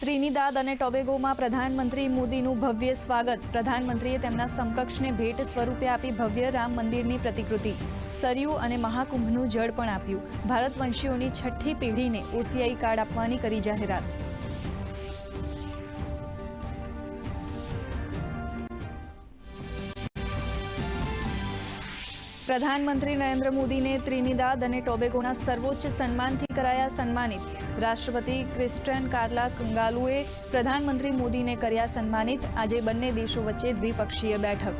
ત્રિનિદાદ અને ટોબેગોમાં પ્રધાનમંત્રી મોદીનું ભવ્ય સ્વાગત. પ્રધાનમંત્રીએ તેમના સમકક્ષને ભેટ સ્વરૂપે આપી ભવ્ય રામ મંદિરની પ્રતિકૃતિ, સરયુ અને મહાકુંભનું જળ પણ આપ્યું. ભારતવંશીઓની છઠ્ઠી પેઢીને ઓસીઆઈ કાર્ડ આપવાની કરી જાહેરાત. પ્રધાનમંત્રી નરેન્દ્ર મોદીને ત્રિનિદાદ અને ટોબેગોના સર્વોચ્ચ સન્માનથી કરાયા સન્માનિત. રાષ્ટ્રપતિ ક્રિસ્ટન કાર્લા કંગાલુએ પ્રધાનમંત્રી મોદીને કર્યા સન્માનિત. આજે બંને દેશો વચ્ચે દ્વિપક્ષીય બેઠક.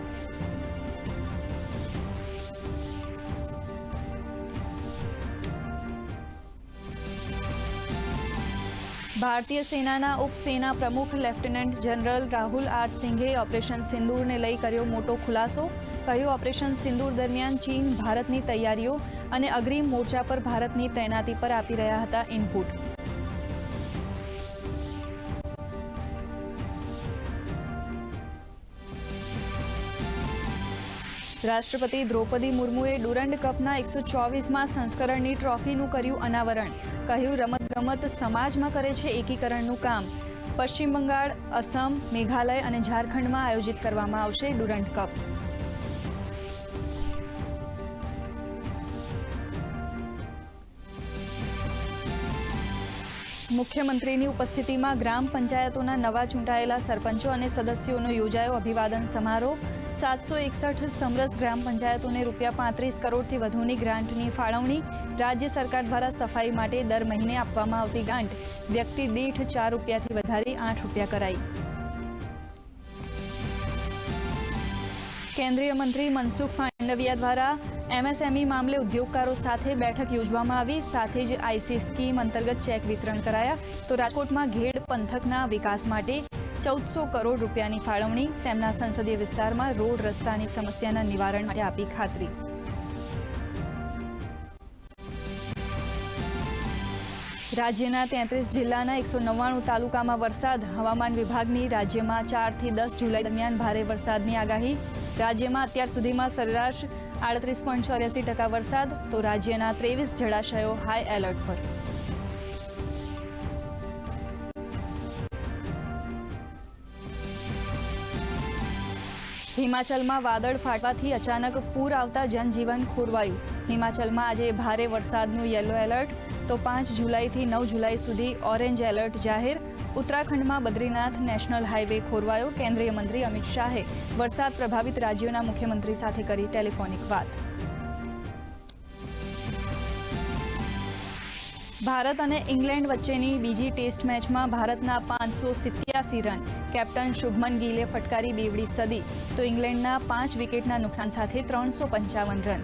ભારતીય સેનાના ઉપસેના પ્રમુખ લેફ્ટનન્ટ જનરલ રાહુલ આર સિંઘે ઓપરેશન સિંદૂરને લઈ કર્યો મોટો ખુલાસો. કહ્યું, ઓપરેશન સિંદૂર દરમિયાન ચીન ભારતની તૈયારીઓ અને અગ્રીમ મોરચા પર ભારતની તૈનાતી પર આપી રહ્યા હતા ઇનપુટ રાષ્ટ્રપતિ દ્રૌપદી મુર્મુએ ડુરંડ કપના એકસો ચોવીસમાં સંસ્કરણની ટ્રોફીનું કર્યું અનાવરણ. કહ્યું, રમતગમત સમાજમાં કરે છે એકીકરણનું કામ. પશ્ચિમ બંગાળ, અસમ, મેઘાલય અને ઝારખંડમાં આયોજિત કરવામાં આવશે ડુરંડ કપ. મુખ્યમંત્રીની ઉપસ્થિતિમાં ગ્રામ પંચાયતોના નવા ચૂંટાયેલા સરપંચો અને સદસ્યોનો યોજાયો અભિવાદન સમારોહ. સાતસો એકસઠ સમરસ ગ્રામ પંચાયતોને રૂપિયા પાંત્રીસ કરોડથી વધુની ગ્રાન્ટની ફાળવણી રાજ્ય સરકાર દ્વારા સફાઈ માટે દર મહિને આપવામાં આવતી ગ્રાન્ટ. વ્યક્તિ દીઠ ચાર રૂપિયાથી વધારી આઠ રૂપિયા કરાઈ. કેન્દ્રીય મંત્રી મનસુખ માંડવિયા દ્વારા એમએસએમઈ મામલે ઉદ્યોગકારો સાથે બેઠક યોજવામાં આવી. સાથે જ આઈસી સ્કીમ અંતર્ગત ચેક વિતરણ કરાયા. તો રાજકોટમાં ઘેડ પંથકના વિકાસ માટે ચૌદસો કરોડ રૂપિયાની ફાળવણી. તેમના સંસદીય વિસ્તારમાં રોડ રસ્તાની સમસ્યાના નિવારણ માટે આપી ખાતરી. રાજ્યના તેત્રીસ જિલ્લાના એકસો નવ્વાણું તાલુકામાં વરસાદ. હવામાન વિભાગની રાજ્યમાં ચારથી દસ જુલાઈ દરમિયાન ભારે વરસાદની આગાહી. રાજ્યમાં અત્યાર સુધીમાં સરેરાશ આડત્રીસ પોઈન્ટ ચોર્યાસી ટકા વરસાદ તો રાજ્યના ત્રેવીસ જળાશયો હાઈ એલર્ટ પર. હિમાચલમાં વાદળ ફાટવાથી અચાનક પૂર આવતા જનજીવન ખોરવાયું. હિમાચલમાં આજે ભારે વરસાદનું યલો એલર્ટ. તો પાંચ જુલાઈથી નવ જુલાઈ સુધી ઓરેન્જ એલર્ટ જાહેર. ઉત્તરાખંડમાં બદ્રીનાથ નેશનલ હાઈવે ખોરવાયો. કેન્દ્રીય મંત્રી અમિત શાહે વરસાદ પ્રભાવિત રાજ્યોના મુખ્યમંત્રી સાથે કરી ટેલિફોનિક વાત. ભારત અને ઇંગ્લેન્ડ વચ્ચેની બીજી ટેસ્ટ મેચમાં ભારતના પાંચસો સિત્યાસી રન, કેપ્ટન શુભમન ગિલે ફટકારી બેવડી સદી, તો ઇંગ્લેન્ડના પાંચ વિકેટના નુકસાન સાથે ત્રણસો પંચાવન રન.